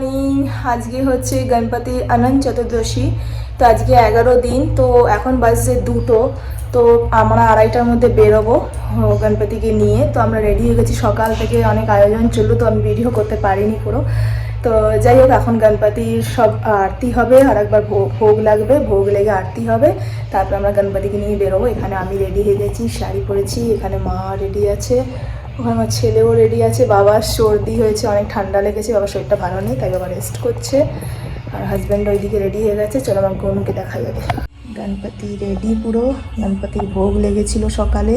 Morning আজকে হচ্ছে গণপতি অনন্ত চতুর্দশী, তো আজকে এগারো দিন, তো এখন বাজছে দুটো, তো আমরা আড়াইটার মধ্যে বেরোবো গণপতিকে নিয়ে, তো আমরা রেডি হয়ে গেছি, সকাল থেকে অনেক আয়োজন চলল, তো আমি ভিডিও করতে পারিনি পুরো। তো যাই হোক, এখন গণপতির সব আরতি হবে, আর একবার ভোগ- ভোগ লাগবে, ভোগ লেগে আরতি হবে, তারপর আমরা গণপতিকে নিয়ে বেরোবো, এখানে আমি রেডি হয়ে গেছি, শাড়ি পরেছি, এখানে মা রেডি আছে ওখানে আমার ছেলেও রেডি আছে, বাবার সর্দি হয়েছে, অনেক ঠান্ডা লেগেছে, বাবার শরীরটা ভালো নেই, তাই বাবা রেস্ট করছে। আর হাজব্যান্ড ওইদিকে রেডি হয়ে গেছে, চলো আমার গনুকে দেখা যাবে গণপতি রেডি পুরো, গণপতির ভোগ লেগেছিল সকালে।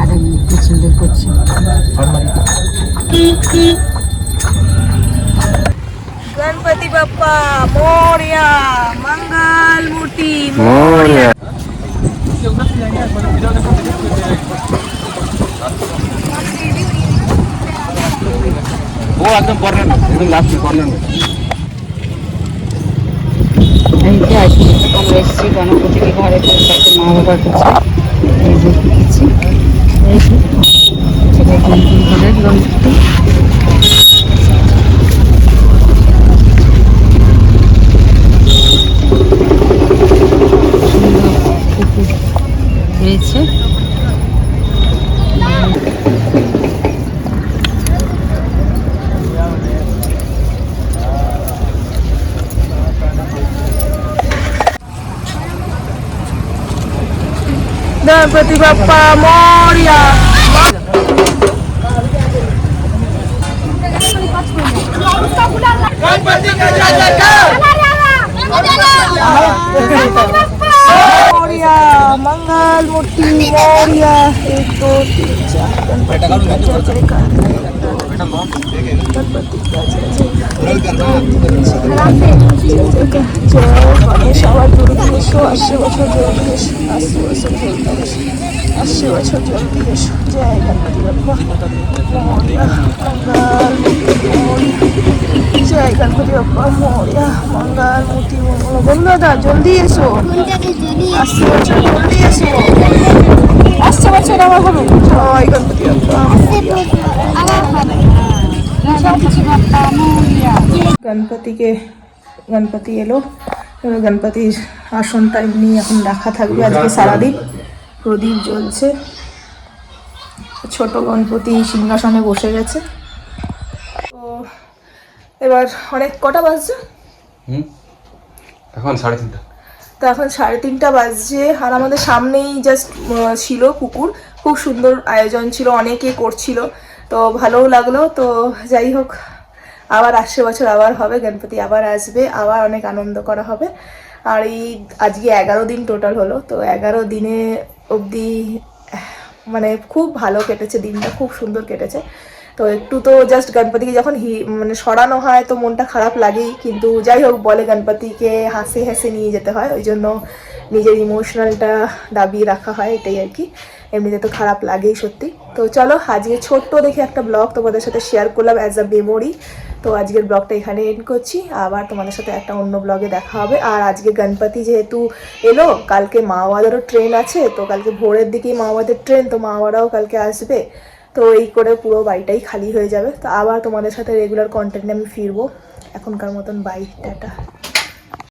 আর কি সুন্দর করছে गणपति बप्पा मोरया मंगल मूर्ति मोरया वो एकदम कॉर्नर में एकदम लास्ट में कॉर्नर में এই যে আজকে আমরা এসেছি গণপতিকে ঘরে কাছে মা বাবার কাছে এই যে দেখেছি। এই যে সেটা গণপতি गणपति बप्पा मोरया मोरया मंगल मूर्ति मोरया एक दो तीन चार गणपति का जय जयकार गणपति का जय जयकार जय জলদি আশি বছর জলদি আশি বছর জলদি আশি বছর জলদি জয় গণপতি বাপ্পা জয় গণপতি বাপ্পা মৌর্যা মঙ্গল মূর্তি মঙ্গল বন্ধু জলদি এসো। আশি বছর জলদি এসো। আসছে বছর আবার হবে? জয় গণপতি বাপ্পা। গণপতিকে গণপতি এলো। গণপতির আসনটা এমনি এখন রাখা থাকবে আজকে সারাদিন। প্রদীপ জ্বলছে। ছোট গণপতি সিংহাসনে বসে গেছে। তো এবার অনেক কটা বাজছে? এখন সাড়ে তিনটা। তো এখন সাড়ে তিনটা বাজছে আর আমাদের সামনেই জাস্ট ছিল পুকুর। খুব সুন্দর আয়োজন ছিল অনেকে করছিল। তো ভালোও লাগল। তো যাই হোক আবার আসছে বছর আবার হবে, গণপতি আবার আসবে, আবার অনেক আনন্দ করা হবে। আর এই আজকে এগারো দিন টোটাল হলো, তো এগারো দিনে অবধি মানে খুব ভালো কেটেছে, দিনটা খুব সুন্দর কেটেছে। তো একটু তো জাস্ট গণপতিকে যখন হি মানে সরানো হয় তো মনটা খারাপ লাগেই, কিন্তু যাই হোক বলে গণপতিকে হাসে হাসে নিয়ে যেতে হয়, ওই জন্য নিজের ইমোশনালটা দাবিয়ে রাখা হয়, এটাই আর কি। এমনিতে তো খারাপ লাগেই সত্যি। তো চলো, আজকে ছোট্ট দেখে একটা ব্লগ তোমাদের সাথে শেয়ার করলাম অ্যাজ আ মেমোরি তো আজকের ব্লগটা এখানে এন্ড করছি। আবার তোমাদের সাথে একটা অন্য ব্লগে দেখা হবে। আর আজকে গণপতি যেহেতু এলো, কালকে মাওয়াদেরও ট্রেন আছে, তো কালকে ভোরের দিকেই মাওয়াদের ট্রেন তো মাওয়ারাও কালকে আসবে। তো এই করে পুরো বাড়িটাই খালি হয়ে যাবে। তো আবার তোমাদের সাথে রেগুলার কন্টেন্টে আমি ফিরবো। এখনকার মতন বাই টাটা।